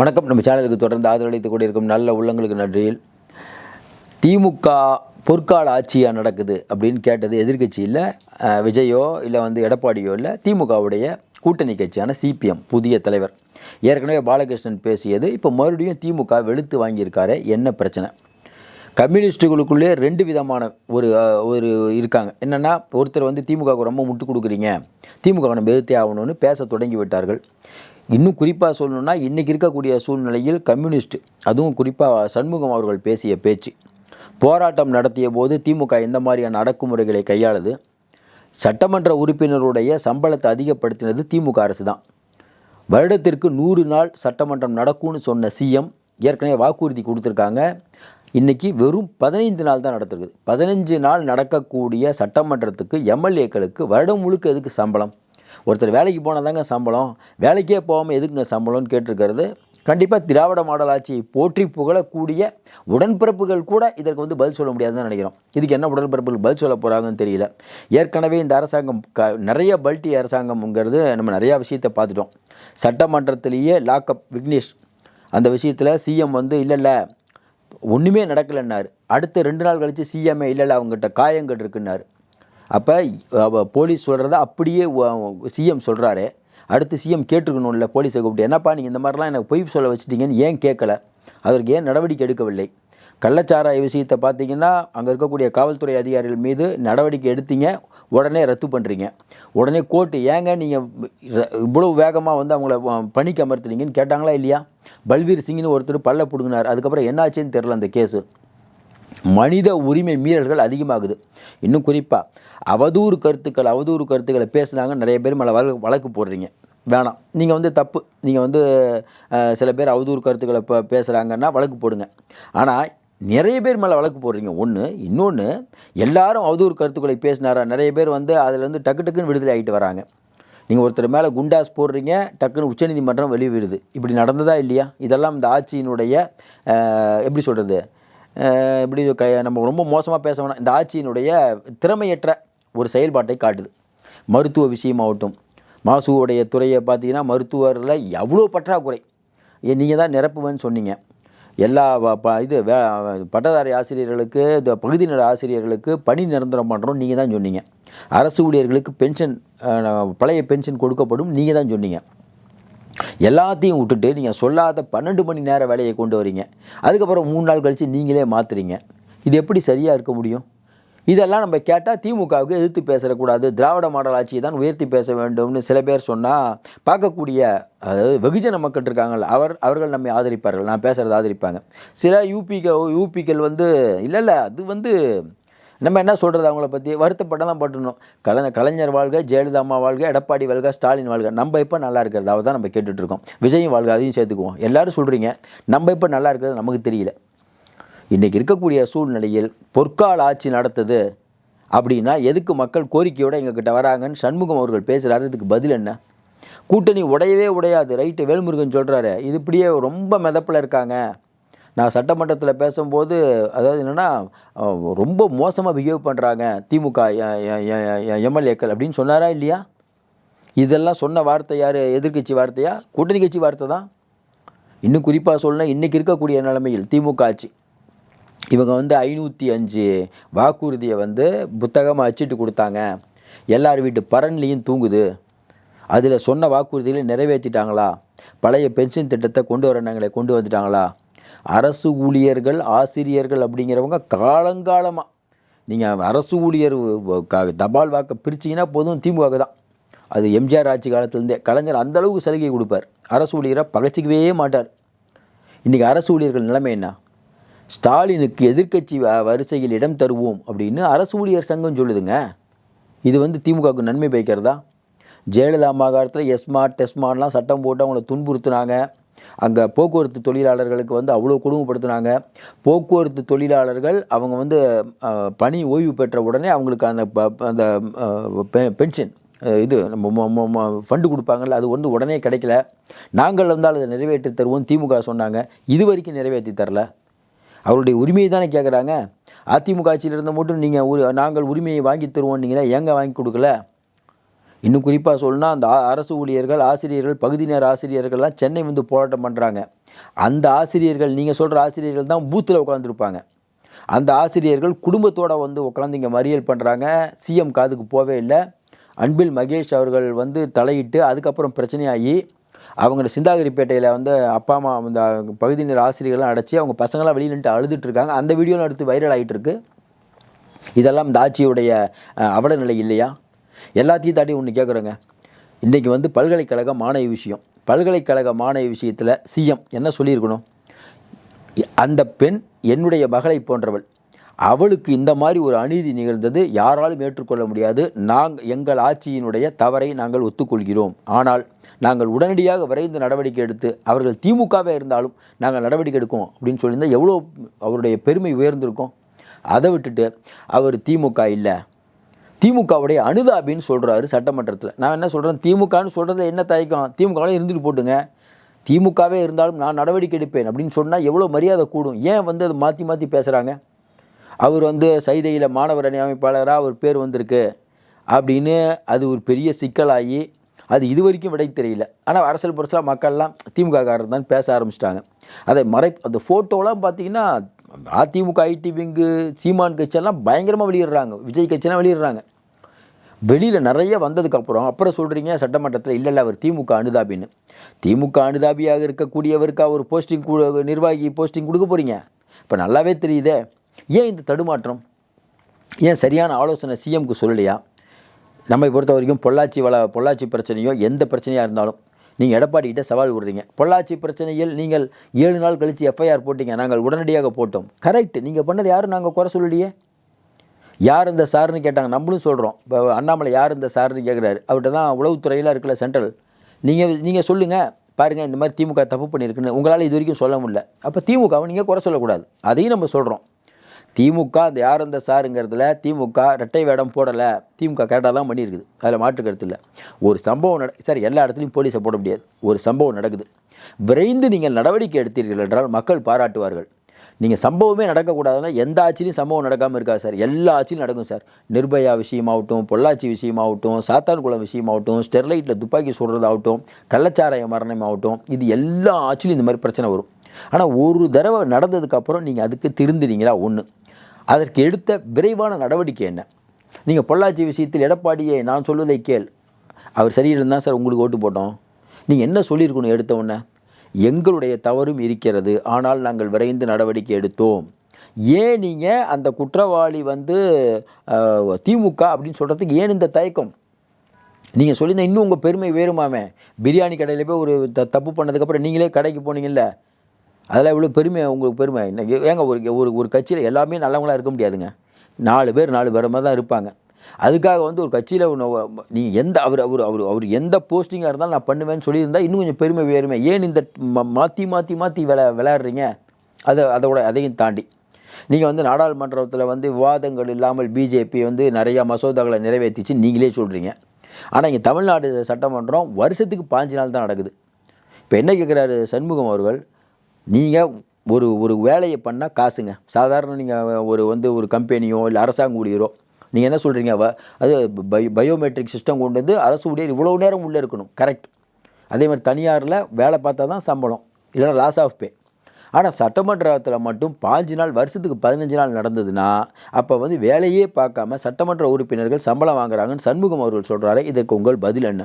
வணக்கம். நம்ம சேனலுக்கு தொடர்ந்து ஆதரவளித்துக் கொண்டிருக்கும் நல்ல உள்ளங்களுக்கு நன்றியில். திமுக பொற்கால ஆட்சியாக நடக்குது அப்படின்னு கேட்டது எதிர்கட்சியில் விஜயோ இல்லை வந்து எடப்பாடியோ இல்லை திமுகவுடைய கூட்டணி கட்சியான சிபிஎம் புதிய தலைவர். ஏற்கனவே பாலகிருஷ்ணன் பேசியது இப்போ மறுபடியும் திமுக வெளுத்து வாங்கியிருக்காரு என்ன பிரச்சனை? கம்யூனிஸ்ட்டுகளுக்குள்ளே ரெண்டு விதமான ஒரு ஒரு இருக்காங்க. என்னென்னா ஒருத்தர் வந்து திமுகவுக்கு ரொம்ப முட்டு கொடுக்குறீங்க திமுக நம்ம எதிர்த்தே ஆகணும்னு பேச தொடங்கி விட்டார்கள். இன்னும் குறிப்பாக சொல்லணும்னா இன்றைக்கி இருக்கக்கூடிய சூழ்நிலையில் கம்யூனிஸ்ட் அதுவும் குறிப்பாக சண்முகம் அவர்கள் பேசிய பேச்சு. போராட்டம் நடத்திய போது திமுக எந்த மாதிரியான அடக்குமுறைகளை கையாளுது? சட்டமன்ற உறுப்பினருடைய சம்பளத்தை அதிகப்படுத்தினது திமுக அரசு தான் வருடத்திற்கு நூறு நாள் சட்டமன்றம் நடக்கும்னு சொன்ன சிஎம் ஏற்கனவே வாக்குறுதி கொடுத்துருக்காங்க. இன்றைக்கி வெறும் பதினைந்து நாள் தான் நடத்திருக்குது. பதினஞ்சு நாள் நடக்கக்கூடிய சட்டமன்றத்துக்கு எம்எல்ஏக்களுக்கு வருடம் முழுக்க எதுக்கு சம்பளம்? ஒருத்தர் வேலைக்கு போனால் தாங்க சம்பளம். வேலைக்கே போகாமல் எதுக்குங்க சம்பளம்னு கேட்டிருக்கிறது? கண்டிப்பாக திராவிட மாடல் ஆட்சியை போற்றி புகழக்கூடிய உடன்பிறப்புகள் கூட இதற்கு வந்து பதில் சொல்ல முடியாதுன்னு நினைக்கிறோம். இதுக்கு என்ன உடன்பிறப்புகள் பதில் சொல்ல போகிறாங்கன்னு தெரியல. ஏற்கனவே இந்த அரசாங்கம் க நிறைய பல்டி அரசாங்கம்ங்கிறது நம்ம நிறையா விஷயத்தை பார்த்துட்டோம். சட்டமன்றத்திலேயே லாக்அப் விக்னேஷ். அந்த விஷயத்தில் சிஎம் வந்து இல்லை இல்லை ஒன்றுமே நடக்கலைன்னாரு. அடுத்த ரெண்டு நாள் கழித்து சிஎம்ஏ இல்லை இல்லை அவங்ககிட்ட காயங்கள் இருக்குன்னாரு. அப்போ போலீஸ் சொல்கிறத அப்படியே சிஎம் சொல்கிறாரு அடுத்து சிஎம் கேட்டிருக்கணும்ல போலீஸை கூப்பிட்டு என்னப்பா நீங்கள் இந்த மாதிரிலாம் எனக்கு பொய் சொல்ல வச்சுட்டீங்கன்னு ஏன் கேட்கல? அதற்கு ஏன் நடவடிக்கை எடுக்கவில்லை? கள்ளச்சாராய விஷயத்தை பார்த்தீங்கன்னா அங்கே இருக்கக்கூடிய காவல்துறை அதிகாரிகள் மீது நடவடிக்கை எடுத்தீங்க உடனே ரத்து பண்ணுறீங்க உடனே கோர்ட்டு ஏங்க நீங்கள் இவ்வளோ வேகமாக வந்து அவங்கள பணிக்கு அமர்த்துனீங்கன்னு கேட்டாங்களா இல்லையா? பல்வீர் சிங்னு ஒருத்தர் பல்ல பிடுங்கினார். அதுக்கப்புறம் என்னாச்சுன்னு தெரில அந்த கேஸு. மனித உரிமை மீறல்கள் அதிகமாகுது. இன்னும் குறிப்பாக அவதூறு கருத்துக்கள் அவதூறு கருத்துக்களை பேசுனாங்க நிறைய பேர் மேலே வழக்கு வழக்கு போடுறீங்க. வேணாம். நீங்கள் வந்து தப்பு. நீங்கள் வந்து சில பேர் அவதூறு கருத்துக்களை இப்போ பேசுகிறாங்கன்னா வழக்கு போடுங்க. ஆனால் நிறைய பேர் மேலே வழக்கு போடுறீங்க. ஒன்று இன்னொன்று எல்லாரும் அவதூறு கருத்துக்களை பேசினாரா? நிறைய பேர் வந்து அதுலேருந்து டக்கு டக்குன்னு விடுதலை ஆகிட்டு வராங்க. நீங்கள் ஒருத்தர் மேலே குண்டாஸ் போடுறீங்க டக்குன்னு உச்சநீதிமன்றம் வெளிவிடுது. இப்படி நடந்ததா இல்லையா? இதெல்லாம் இந்த ஆட்சியினுடைய எப்படி சொல்கிறது இப்படி க நம்ம ரொம்ப மோசமாக பேச வேணாம். இந்த ஆட்சியினுடைய திறமையற்ற ஒரு செயல்பாட்டை காட்டுது. மருத்துவ விஷயமாகட்டும் மாசுவோடைய துறையை பார்த்தீங்கன்னா மருத்துவரில் எவ்வளோ பற்றாக்குறை. நீங்கள் தான் நிரப்புவேன்னு சொன்னீங்க. எல்லா ப இது வே பட்டதாரி ஆசிரியர்களுக்கு இந்த பகுதி நேர ஆசிரியர்களுக்கு பணி நிரந்தரம் பண்ணுறோம் நீங்கள் தான் சொன்னீங்க. அரசு ஊழியர்களுக்கு பென்ஷன் பழைய பென்ஷன் கொடுக்கப்படும் நீங்கள் தான் சொன்னீங்க. எல்லாத்தையும் விட்டுட்டு நீங்கள் சொல்லாத பன்னெண்டு மணி நேர வேலையை கொண்டு வரீங்க. அதுக்கப்புறம் மூணு நாள் கழித்து நீங்களே மாற்றுறீங்க இது எப்படி சரியாக இருக்க முடியும்? இதெல்லாம் நம்ம கேட்டால் திமுகவுக்கு எதிர்த்து பேசக்கூடாது. திராவிட மாடல் ஆட்சியை தான் உயர்த்தி பேச வேண்டும்னு சில பேர் சொன்னால் பார்க்கக்கூடிய அதாவது வெகுஜன மக்கள் இருக்காங்கல்ல அவர் அவர்கள் நம்மை ஆதரிப்பார்கள். நான் பேசுகிறத ஆதரிப்பாங்க. சில யூபிக்க யூபிக்கள் வந்து இல்லை இல்லை அது வந்து நம்ம என்ன சொல்கிறது அவங்கள பற்றி வருத்தப்பட்ட தான் பட்டணும் கலைஞர் கலைஞர் வாழ்க ஜெயலலிதா அம்மா வாழ்க எடப்பாடி வாழ்க ஸ்டாலின் வாழ்க. நம்ம இப்போ நல்லா இருக்கிறதாவ தான் நம்ம கேட்டுட்ருக்கோம் விஜயும் வாழ்க அதையும் சேர்த்துக்குவோம். எல்லாரும் சொல்கிறீங்க நம்ம இப்போ நல்லா இருக்கிறது நமக்கு தெரியல. இன்றைக்கி இருக்கக்கூடிய சூழ்நிலையில் பொற்கால ஆட்சி நடத்துது அப்படின்னா எதுக்கு மக்கள் கோரிக்கையோடு எங்ககிட்ட வராங்கன்னு சண்முகம் அவர்கள் பேசுகிறாரு இதுக்கு பதில் என்ன? கூட்டணி உடையவே உடையாது. ரைட்டு வேல்முருகன் சொல்கிறாரு இது இப்படியே ரொம்ப மிதப்பில் இருக்காங்க. நான் சட்டமன்றத்தில் பேசும்போது அதாவது என்னென்னா ரொம்ப மோசமாக பிஹேவ் பண்ணுறாங்க திமுக எம்எல்ஏக்கள் அப்படின்னு சொன்னாரா இல்லையா? இதெல்லாம் சொன்ன வார்த்தை யார்? எதிர்க்கட்சி வார்த்தையா? கூட்டணி கட்சி வார்த்தை தான். இன்னும் குறிப்பாக சொல்லணும் இன்றைக்கி இருக்கக்கூடிய நிலைமையில் திமுக ஆட்சி. இவங்க வந்து ஐநூற்றி அஞ்சு வாக்குறுதியை வந்து புத்தகமாக அச்சிட்டு கொடுத்தாங்க. எல்லார் வீட்டு பரன்லேயும் தூங்குது. அதில் சொன்ன வாக்குறுதிகளை நிறைவேற்றிட்டாங்களா? பழைய பென்ஷன் திட்டத்தை கொண்டு வரனாங்களே கொண்டு வந்துட்டாங்களா? அரசு ஊழியர்கள் ஆசிரியர்கள் அப்படிங்கிறவங்க காலங்காலமாக நீங்கள் அரசு ஊழியர் க- தபால் வாக்கை பிரிச்சிங்கன்னா போதும் திமுக தான். அது எம்ஜிஆர் ஆட்சி காலத்துலேருந்தே கலைஞர் அந்தளவுக்கு சலுகை கொடுப்பார். அரசு ஊழியரை பகச்சிக்கவே மாட்டார். இன்றைக்கி அரசு ஊழியர்கள் நிலைமை என்ன? ஸ்டாலினுக்கு எதிர்க்கட்சி வ- வரிசையில் இடம் தருவோம் அப்படின்னு அரசு ஊழியர் சங்கம் சொல்லுதுங்க. இது வந்து திமுகவுக்கு நன்மை பயக்கிறதா? ஜெயலலிதா மாகாணத்தில் எஸ்மார்ட் டெஸ்மார்ட்லாம் சட்டம் போட்டு அவங்கள துன்புறுத்துனாங்க. அங்கே போக்குவரத்து தொழிலாளர்களுக்கு வந்து அவ்வளோ கொடுமைப்படுத்தினாங்க போக்குவரத்து தொழிலாளர்கள் அவங்க வந்து பணி ஓய்வு பெற்ற உடனே அவங்களுக்கு அந்த ப- அந்த பென்ஷன் இது ஃபண்டு கொடுப்பாங்கல்ல அது வந்து உடனே கிடைக்கல. நாங்கள் வந்தால் அதை நிறைவேற்றி தருவோம் திமுக சொன்னாங்க. இது வரைக்கும் நிறைவேற்றி தரல. அவருடைய உரிமையை தானே கேட்குறாங்க அதிமுக ஆட்சியில் இருந்த மட்டும் நீங்கள் நாங்கள் உரிமையை வாங்கி தருவோம் நீங்கள் தான் ஏங்க வாங்கி கொடுக்கல? இன்னும் குறிப்பாக சொல்லணும்னா அந்த அரசு ஊழியர்கள் ஆசிரியர்கள் பகுதி நேர ஆசிரியர்கள்லாம் சென்னை வந்து போராட்டம் பண்ணுறாங்க அந்த ஆசிரியர்கள் நீங்கள் சொல்கிற ஆசிரியர்கள் தான் பூத்தில் உட்காந்துருப்பாங்க அந்த ஆசிரியர்கள் குடும்பத்தோட வந்து உட்காந்து இங்கே மறியல் பண்ணுறாங்க சிஎம் காதுக்கு போவே இல்லை. அன்பில் மகேஷ் அவர்கள் வந்து தலையிட்டு அதுக்கப்புறம் பிரச்சனையாகி அவங்க சிந்தாகிரிப்பேட்டையில் வந்து அப்பா அம்மா அந்த பகுதியினர் ஆசிரியர்கள்லாம் அடைச்சி அவங்க பசங்களாம் வெளியில் நின்று அழுதுட்டு இருக்காங்க. அந்த வீடியோலாம் எடுத்து வைரல் ஆகிட்டு இருக்கு. இதெல்லாம் இந்த ஆட்சியுடைய அவல நிலை இல்லையா? எல்லாத்தையும் தாண்டி ஒன்று கேட்குறேங்க இன்றைக்கி வந்து பல்கலைக்கழக மாணவி விஷயம். பல்கலைக்கழக மாணவி விஷயத்தில் சிஎம் என்ன சொல்லியிருக்கணும்? அந்த பெண் என்னுடைய மகளை போன்றவள். அவளுக்கு இந்த மாதிரி ஒரு அநீதி நிகழ்ந்தது யாராலும் ஏற்றுக்கொள்ள முடியாது. நாங்கள் எங்கள் ஆட்சியினுடைய தவறை நாங்கள் ஒத்துக்கொள்கிறோம். ஆனால் நாங்கள் உடனடியாக விரைந்து நடவடிக்கை எடுத்து அவர்கள் திமுகவே இருந்தாலும் நாங்கள் நடவடிக்கை எடுக்கும் அப்படின்னு சொல்லியிருந்தால் எவ்வளோ அவருடைய பெருமை உயர்ந்திருக்கும்? அதை விட்டுட்டு அவர் திமுக இல்லை. திமுகவுடைய அனுதாபின்னு சொல்கிறாரு சட்டமன்றத்தில். நான் என்ன சொல்கிறேன் திமுகன்னு சொல்கிறதுல என்ன தயக்கம்? திமுகவில் இருந்துட்டு போட்டுங்க. திமுகவே இருந்தாலும் நான் நடவடிக்கை எடுப்பேன் அப்படின்னு சொன்னால் எவ்வளோ மரியாதை கூடும்? ஏன் வந்து அதை மாற்றி மாற்றி பேசுகிறாங்க அவர் வந்து சைதையில் மாணவர் அணி அமைப்பாளராக அவர் பேர் வந்திருக்கு அப்படின்னு அது ஒரு பெரிய சிக்கலாகி அது இது வரைக்கும் விடை தெரியல. ஆனால் அரசியல் புரட்சியாக மக்கள்லாம் திமுககாரர் தான் பேச ஆரம்பிச்சிட்டாங்க. அதை மறை அந்த ஃபோட்டோலாம் பார்த்தீங்கன்னா அதிமுக ஐடி விங்கு சீமான் கட்சியெல்லாம் பயங்கரமாக வெளியிடுறாங்க. விஜய் கட்சியெல்லாம் வெளியிடுறாங்க. வெளியில் நிறைய வந்ததுக்கப்புறம் அப்புறம் சொல்கிறீங்க சட்டமன்றத்தில் இல்லை இல்லை அவர் திமுக அனுதாபின்னு. திமுக அனுதாபியாக இருக்கக்கூடியவருக்கு அவர் போஸ்டிங் நிர்வாகி போஸ்டிங் கொடுக்க போகிறீங்க இப்போ நல்லாவே தெரியுதே. ஏன் இந்த தடுமாற்றம்? ஏன் சரியான ஆலோசனை சிஎம்க்கு சொல்லலையா? நம்மை பொறுத்த வரைக்கும் பொள்ளாச்சி வள பொள்ளாச்சி பிரச்சனையோ எந்த பிரச்சனையாக இருந்தாலும். நீங்கள் எடப்பாடி கிட்ட சவால் விடுறீங்க பொள்ளாச்சி பிரச்சனையில் நீங்கள் ஏழு நாள் கழித்து எஃப்ஐஆர் போட்டீங்க. நாங்கள் உடனடியாக போட்டோம். கரெக்ட் நீங்கள் பண்ணது யாரும் நாங்கள் குறை சொல்லலையே. யார் இந்த சார்னு கேட்டாங்க. நம்மளும் சொல்கிறோம் இப்போ அண்ணாமலை யார் இந்த சார்னு கேட்குறாரு அவர்கிட்ட தான் உளவுத்துறையில் இருக்கல சென்ட்ரல். நீங்கள் நீங்கள் சொல்லுங்கள் பாருங்கள் இந்த மாதிரி திமுக தப்பு பண்ணியிருக்குன்னு. உங்களால் இது வரைக்கும் சொல்ல முடியல. அப்போ திமுகவை நீங்கள் குறை சொல்லக்கூடாது. அதையும் நம்ம சொல்கிறோம் திமுக அந்த யார் அந்த சாருங்கிறதுல திமுக ரெட்டை வேடம் போடலை. திமுக கரெக்டாக தான் பண்ணியிருக்குது அதில் மாற்று கருத்து இல்லை. ஒரு சம்பவம் நட சார் எல்லா இடத்துலையும் போலீஸை போட முடியாது. ஒரு சம்பவம் நடக்குது. விரைந்து நீங்கள் நடவடிக்கை எடுத்தீர்கள் என்றால் மக்கள் பாராட்டுவார்கள். நீங்கள் சம்பவமே நடக்கக்கூடாதுன்னா எந்த ஆட்சியிலையும் சம்பவம் நடக்காமல் இருக்கா சார். எல்லா ஆட்சியும் நடக்கும் சார். நிர்பயா விஷயமாகட்டும் பொள்ளாச்சி விஷயமாகட்டும் சாத்தான்குளம் விஷயமாகட்டும் ஸ்டெர்லைட்டில் துப்பாக்கி சுடுறதாகட்டும் கள்ளச்சாராய மரணமாகட்டும் இது எல்லா ஆட்சியிலும் இந்த மாதிரி பிரச்சனை வரும். ஆனால் ஒரு தடவை நடந்ததுக்கப்புறம் நீங்கள் அதுக்கு திருந்துனீங்களா? ஒன்று அதற்கு எடுத்த விரைவான நடவடிக்கை என்ன? நீங்கள் பொள்ளாச்சி விஷயத்தில் எடப்பாடியை நான் சொல்வதை கேள். அவர் சரியில்லைன்னு தான் சார் உங்களுக்கு ஓட்டு போட்டோம். நீங்கள் என்ன சொல்லியிருக்கணும் எடுத்த உடனே? எங்களுடைய தவறும் இருக்கிறது. ஆனால் நாங்கள் விரைந்து நடவடிக்கை எடுத்தோம். ஏன் நீங்கள் அந்த குற்றவாளி வந்து திமுக அப்படின்னு சொல்கிறதுக்கு ஏன் இந்த தயக்கம்? நீங்கள் சொல்லியிருந்தால் இன்னும் உங்கள் பெருமை வேறுமாமே. பிரியாணி கடையில் போய் ஒரு த தப்பு பண்ணதுக்கப்புறம் நீங்களே கடைக்கு போனீங்கல்ல. அதெல்லாம் இவ்வளோ பெருமை உங்களுக்கு பெருமை. இன்னைக்கு ஏங்க ஒரு ஒரு ஒரு கட்சியில் எல்லாமே நல்லவங்களாக இருக்க முடியாதுங்க. நாலு பேர் நாலு பேர் மாதிரி தான் இருப்பாங்க. அதுக்காக வந்து ஒரு கட்சியில் நீங்கள் எந்த அவர் அவர் அவர் அவர் எந்த போஸ்டிங்காக இருந்தாலும் நான் பண்ணுவேன்னு சொல்லியிருந்தால் இன்னும் கொஞ்சம் பெருமை வேறுமே. ஏன் இந்த மாற்றி மாற்றி மாற்றி விளா விளையாடுறீங்க? அதை அதோட அதையும் தாண்டி. நீங்கள் வந்து நாடாளுமன்றத்தில் வந்து விவாதங்கள் இல்லாமல் பிஜேபி வந்து நிறையா மசோதாக்களை நிறைவேற்றிச்சு நீங்களே சொல்கிறீங்க ஆனால் இங்கே தமிழ்நாடு சட்டமன்றம் வருஷத்துக்கு பாஞ்சு நாள் தான் நடக்குது. இப்போ என்ன கேட்குறாரு சண்முகம் அவர்கள்? நீங்கள் ஒரு ஒரு வேலையை பண்ணால் காசுங்க. சாதாரண நீங்கள் ஒரு வந்து ஒரு கம்பெனியோ இல்லை அரசாங்க ஊழியரோ நீங்கள் என்ன சொல்கிறீங்க அது பயோ பயோமெட்ரிக் சிஸ்டம் கொண்டு வந்து அரசு ஊழியர் இவ்வளோ நேரம் உள்ளே இருக்கணும். கரெக்ட் அதே மாதிரி தனியாரில் வேலை பார்த்தா தான் சம்பளம். இல்லைன்னா லாஸ் ஆஃப் பே ஆனால் சட்டமன்றத்தில் மட்டும் பாஞ்சு நாள் வருஷத்துக்கு பதினஞ்சு நாள் நடந்ததுன்னா அப்போ வந்து வேலையே பார்க்காம சட்டமன்ற உறுப்பினர்கள் சம்பளம் வாங்குறாங்கன்னு சண்முகம் அவர்கள் சொல்கிறாரு இதற்கு உங்கள் பதில் என்ன?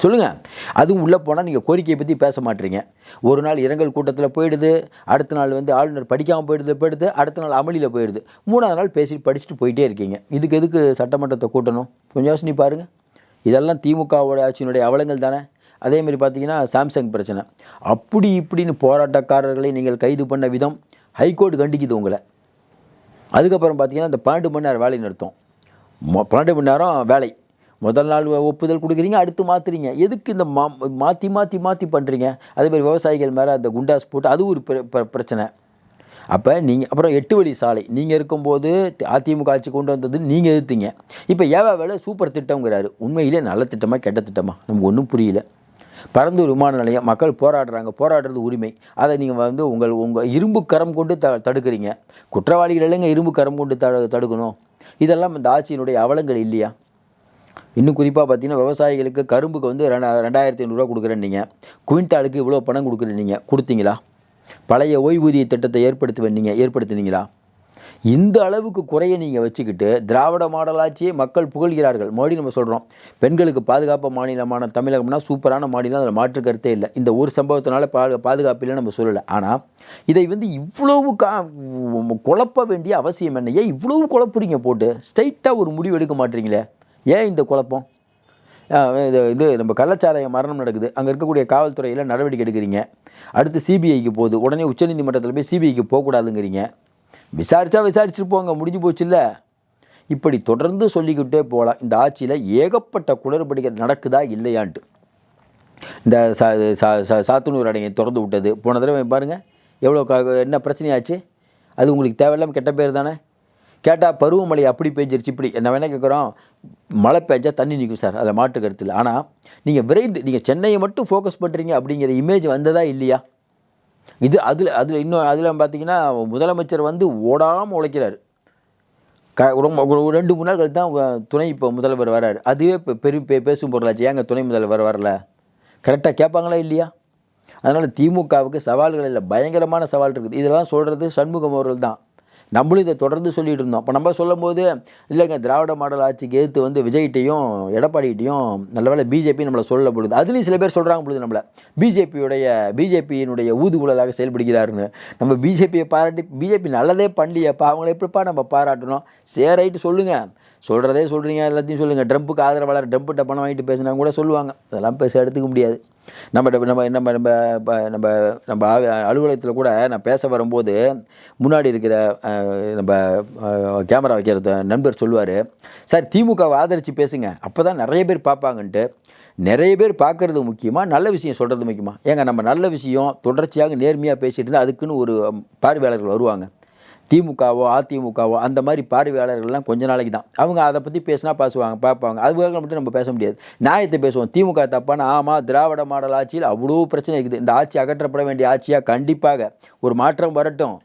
சொல்லுங்கள் அதுவும் உள்ளே போனால் நீங்கள் கோரிக்கையை பற்றி பேச மாட்டீங்க. ஒரு நாள் இரங்கல் கூட்டத்தில் போயிடுது அடுத்த நாள் வந்து ஆளுநர் படிக்காமல் போயிடுது போயிடுது அடுத்த நாள் அமளியில் போயிடுது. மூணாவது நாள் பேசிட்டு படிச்சுட்டு போயிட்டே இருக்கீங்க. இதுக்கு எதுக்கு சட்டமன்றத்தை கூட்டணும்? கொஞ்சம் யோசனை பாருங்கள் இதெல்லாம் திமுகவோட ஆட்சியினுடைய அவலங்கள் தானே. அதேமாரி பார்த்தீங்கன்னா சாம்சங் பிரச்சனை. அப்படி இப்படின்னு போராட்டக்காரர்களை நீங்கள் கைது பண்ண விதம் ஹைகோர்ட் கண்டிக்குது உங்களை. அதுக்கப்புறம் பார்த்தீங்கன்னா இந்த பன்னெண்டு மணி நேரம் வேலை நிறுத்தம். மொ- பன்னெண்டு மணி நேரம் வேலை. முதல் நாள் ஒப்புதல் கொடுக்குறீங்க அடுத்து மாற்றுறீங்க எதுக்கு இந்த மா மாற்றி மாற்றி மாற்றி பண்ணுறீங்க அதே மாதிரி விவசாயிகள் மேலே அந்த குண்டாஸ் போட்டு அது ஒரு பிர- பிர- பிரச்சனை. அப்போ நீங்கள் அப்புறம் எட்டு வழி சாலை. நீங்கள் இருக்கும்போது அதிமுக ஆட்சி கொண்டு வந்தது நீங்கள் எதிர்த்தீங்க. இப்போ ஏவா வேலை சூப்பர் திட்டங்கிறாரு உண்மையிலே நல்ல திட்டமா கெட்ட திட்டமா? நமக்கு ஒன்றும் புரியல. பறந்து விமான நிலையம் மக்கள் போராடுறாங்க. போராடுறது உரிமை. அதை நீங்கள் வந்து உங்கள் உங்கள் இரும்பு கரம் கொண்டு த தடுக்கிறீங்க. குற்றவாளிகள் இல்லைங்க இரும்பு கரம் கொண்டு த தடுக்கணும். இதெல்லாம் இந்த ஆட்சியினுடைய அவலங்கள் இல்லையா? இன்னும் குறிப்பாக பார்த்தீங்கன்னா விவசாயிகளுக்கு கரும்புக்கு வந்து ரெண்டாயிரத்தி ஐநூறுரூவா கொடுக்குறேன்னீங்க. குவிண்டாலுக்கு இவ்வளோ பணம் கொடுக்குறேன் கொடுத்தீங்களா? பழைய ஓய்வூதிய திட்டத்தை ஏற்படுத்தி வந்தீங்க ஏற்படுத்தினீங்களா? இந்த அளவுக்கு குறைய நீங்கள் வச்சுக்கிட்டு திராவிட மாடலாட்சியை மக்கள் புகழ்கிறார்கள். மோடி நம்ம சொல்கிறோம் பெண்களுக்கு பாதுகாப்பு மாநிலமான தமிழகம்னா சூப்பரான மாநிலம் அதில் மாற்று கருத்தே இல்லை. இந்த ஒரு சம்பவத்தினால பா பாதுகாப்பு இல்லைன்னு நம்ம சொல்லலை. ஆனால் இதை வந்து இவ்வளவு கா குழப்ப வேண்டிய அவசியம் என்ன? ஏன் இவ்வளவு குழப்புறீங்க போட்டு? ஸ்ட்ரைட்டாக ஒரு முடிவு எடுக்க மாட்டீங்களே? ஏன் இந்த குழப்பம்? இது இது நம்ம கள்ளச்சாராய மரணம் நடக்குது. அங்கே இருக்கக்கூடிய காவல்துறையில் நடவடிக்கை எடுக்கிறீங்க. அடுத்து சிபிஐக்கு போகுது. உடனே உச்சநீதிமன்றத்தில் போய் சிபிஐக்கு போகக்கூடாதுங்கிறீங்க. விசாரித்தா விசாரிச்சுட்டு போங்க முடிஞ்சு போச்சுல்ல. இப்படி தொடர்ந்து சொல்லிக்கிட்டே போகலாம் இந்த ஆட்சியில் ஏகப்பட்ட குளறுபடிகள் நடக்குதா இல்லையான்ட்டு. இந்த சா சா- சா- சாத்தனூர் அடையை திறந்து விட்டது. போன தடவை பாருங்கள் எவ்வளோ க என்ன பிரச்சனையாச்சு? அது உங்களுக்கு தேவையில்லாமல் கெட்ட பேர் தானே? கேட்டால் பருவமழை அப்படி பெஞ்சிருச்சு இப்படி. என்ன வேணால் கேட்குறோம் மழை பெஞ்சா தண்ணி நிற்கும் சார் அதில் மாற்று கருத்தில். ஆனால் நீங்கள் விரைந்து நீங்கள் சென்னையை மட்டும் ஃபோக்கஸ் பண்ணுறீங்க அப்படிங்கிற இமேஜ் வந்ததா இல்லையா? இது அதில் அதில் இன்னும் அதில் பார்த்தீங்கன்னா முதலமைச்சர் வந்து ஓடாமல் உழைக்கிறார். க ரொம்ப ஒரு ரெண்டு மூணு நாள் கழித்து தான் துணை இப்போ முதல்வர் வராரு. அதுவே இப்போ பெரும் பே பேசும் பொருளாச்சு ஏங்க துணை முதல்வர் வரல? கரெக்டாக கேட்பாங்களா இல்லையா? அதனால் திமுகவுக்கு சவால்கள் இல்லை பயங்கரமான சவால் இருக்குது. இதெல்லாம் சொல்கிறது சண்முகம் அவர்கள் தான். நம்மளும் இதை தொடர்ந்து சொல்லிட்டு இருந்தோம். அப்போ நம்ம சொல்லும்போது இல்லைங்க திராவிட மாடல் ஆட்சிக்கு எதிர்த்து வந்து விஜய்கிட்டையும் எடப்பாடிகிட்டையும் நல்லவேளை பிஜேபி நம்மளை சொல்ல பொழுது அதுலேயும் சில பேர் சொல்கிறாங்க பொழுது நம்மளை பிஜேபியுடைய பிஜேபியினுடைய ஊதுகுழலாக செயல்படுகிறாருன்னு. நம்ம பிஜேபியை பாராட்டி பிஜேபி நல்லதே பண்ணலையப்பா அவங்கள எப்படிப்பா நம்ம பாராட்டணும்? சரி ரைட்டு சொல்லுங்கள் சொல்கிறதே சொல்கிறீங்க எல்லாத்தையும் சொல்லுங்கள் ட்ரம்ப்புக்கு ஆதரவாளர் ட்ரம்ப்கிட்ட பணம் வாங்கிட்டு பேசினாங்க கூட சொல்லுவாங்க. அதெல்லாம் பேச எடுத்துக்க முடியாது. நம்ம நம்ம நம்ம நம்ம நம்ம நம்ம நம்ம அலுவலகத்தில் கூட நான் பேச வரும்போது முன்னாடி இருக்கிற நம்ம கேமரா வைக்கிற நண்பர் சொல்லுவார். சார் திமுகவை ஆதரித்து பேசுங்க. அப்போ தான் நிறைய பேர் பார்ப்பாங்கன்ட்டு. நிறைய பேர் பார்க்கறது முக்கியமாக நல்ல விஷயம் சொல்கிறது முக்கியமாக ஏங்க நம்ம நல்ல விஷயம் தொடர்ச்சியாக நேர்மையாக பேசிகிட்டு இருந்தால் அதுக்குன்னு ஒரு பார்வையாளர்கள் வருவாங்க. திமுகவோ அதிமுகவோ அந்த மாதிரி பார்வையாளர்கள்லாம் கொஞ்ச நாளைக்கு தான். அவங்க அதை பற்றி பேசினா பேசுவாங்க பார்ப்பாங்க. அதுக்காக மட்டும் நம்ம பேச முடியாது. நியாயத்தை பேசுவோம். திமுக தப்பான ஆமாம் திராவிட மாடல் ஆட்சியில் அவ்வளோ பிரச்சனை இருக்குது. இந்த ஆட்சி அகற்றப்பட வேண்டிய ஆட்சியாக கண்டிப்பாக. ஒரு மாற்றம் வரட்டும்.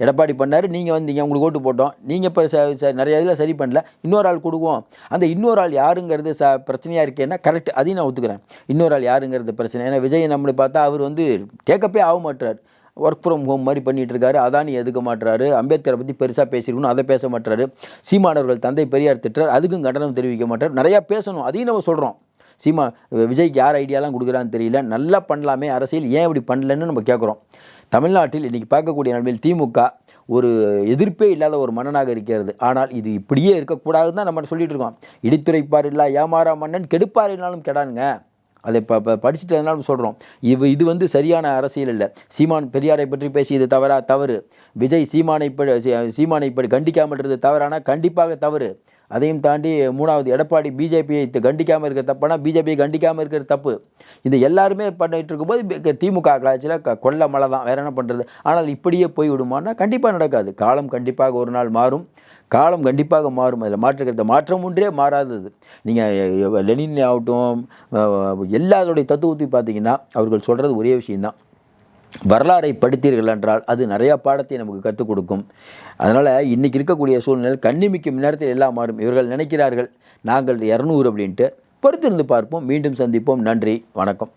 எடப்பாடி பண்ணார் நீங்கள் வந்தீங்க உங்களுக்கு ஓட்டு போட்டோம். நீங்கள் இப்போ ச நிறைய இதில் சரி பண்ணல. இன்னொரு ஆள் கொடுக்குவோம் அந்த இன்னொரு ஆள் யாருங்கிறது ச பிரச்சனையாக இருக்கேன்னா கரெக்ட் அதையும் நான் ஒத்துக்கிறேன். இன்னொரு ஆள் யாருங்கிறது பிரச்சனை? ஏன்னா விஜய் நம்மளை பார்த்தா அவர் வந்து டேக்கப்பே ஆக மாட்டார் ஒர்க் ஃப்ரம் ஹோம் மாதிரி பண்ணிட்டு இருக்காரு அதானி எதுக்க மாட்டுறாரு அம்பேத்கரை பற்றி பெருசாக பேசியிருக்கணும் அதை பேச மாட்டாரு சீமானவர்கள் தந்தை பெரியார் திட்டுறார். அதுக்கும் கண்டனம் தெரிவிக்க மாட்டார். நிறையா பேசணும். அதையும் நம்ம சொல்கிறோம் சீமா விஜய்க்கு யார் ஐடியாலாம் கொடுக்குறான்னு தெரியல. நல்லா பண்ணலாமே அரசியல். ஏன் இப்படி பண்ணலன்னு நம்ம கேட்குறோம் தமிழ்நாட்டில் இன்றைக்கி பார்க்கக்கூடிய நிலைமையில் திமுக ஒரு எதிர்ப்பே இல்லாத ஒரு மன்னனாக இருக்கிறது. ஆனால் இது இப்படியே இருக்கக்கூடாதுன்னு தான் நம்ம சொல்லிட்டு இருக்கோம். இடித்துரைப்பார் இல்லை ஏமாறா மன்னன் கெடுப்பார் இல்லாலும் கெடானுங்க. அதை இப்போ இப்போ படிச்சுட்டு அதனால சொல்கிறோம் இது இது வந்து சரியான அரசியல் இல்லை. சீமான் பெரியாரை பற்றி பேசியது தவறா? தவறு. விஜய் சீமானை சீமானை இப்படி கண்டிக்காமல் இருந்தது தவறானா? கண்டிப்பாக தவறு. அதையும் தாண்டி மூணாவது எடப்பாடி பிஜேபியை கண்டிக்காமல் இருக்கிற தப்புனா பிஜேபியை கண்டிக்காமல் இருக்கிற தப்பு. இது எல்லாருமே பண்ணிட்டு இருக்கும்போது திமுக ஆட்சியில் கொள்ள மழை தான். வேற என்ன பண்ணுறது ஆனால் இப்படியே போய் விடுமான்னா கண்டிப்பாக நடக்காது. காலம் கண்டிப்பாக ஒரு நாள் மாறும். காலம் கண்டிப்பாக மாறும். அதில் மாற்றுக்கிறது மாற்றம் ஒன்றே மாறாதது. நீங்கள் லெனின் ஆகட்டும் எல்லாருடைய தத்துவத்தையும் பார்த்தீங்கன்னா அவர்கள் சொல்கிறது ஒரே விஷயம்தான். வரலாறை படித்தீர்கள் என்றால் அது நிறையா பாடத்தை நமக்கு கற்றுக் கொடுக்கும். அதனால் இன்றைக்கி இருக்கக்கூடிய சூழ்நிலை கண்ணிமிக்கும் நேரத்தில் எல்லாம் மாறும். இவர்கள் நினைக்கிறார்கள் நாங்கள் இரநூறு அப்படின்ட்டு. பொறுத்திருந்து பார்ப்போம். மீண்டும் சந்திப்போம். நன்றி. வணக்கம்.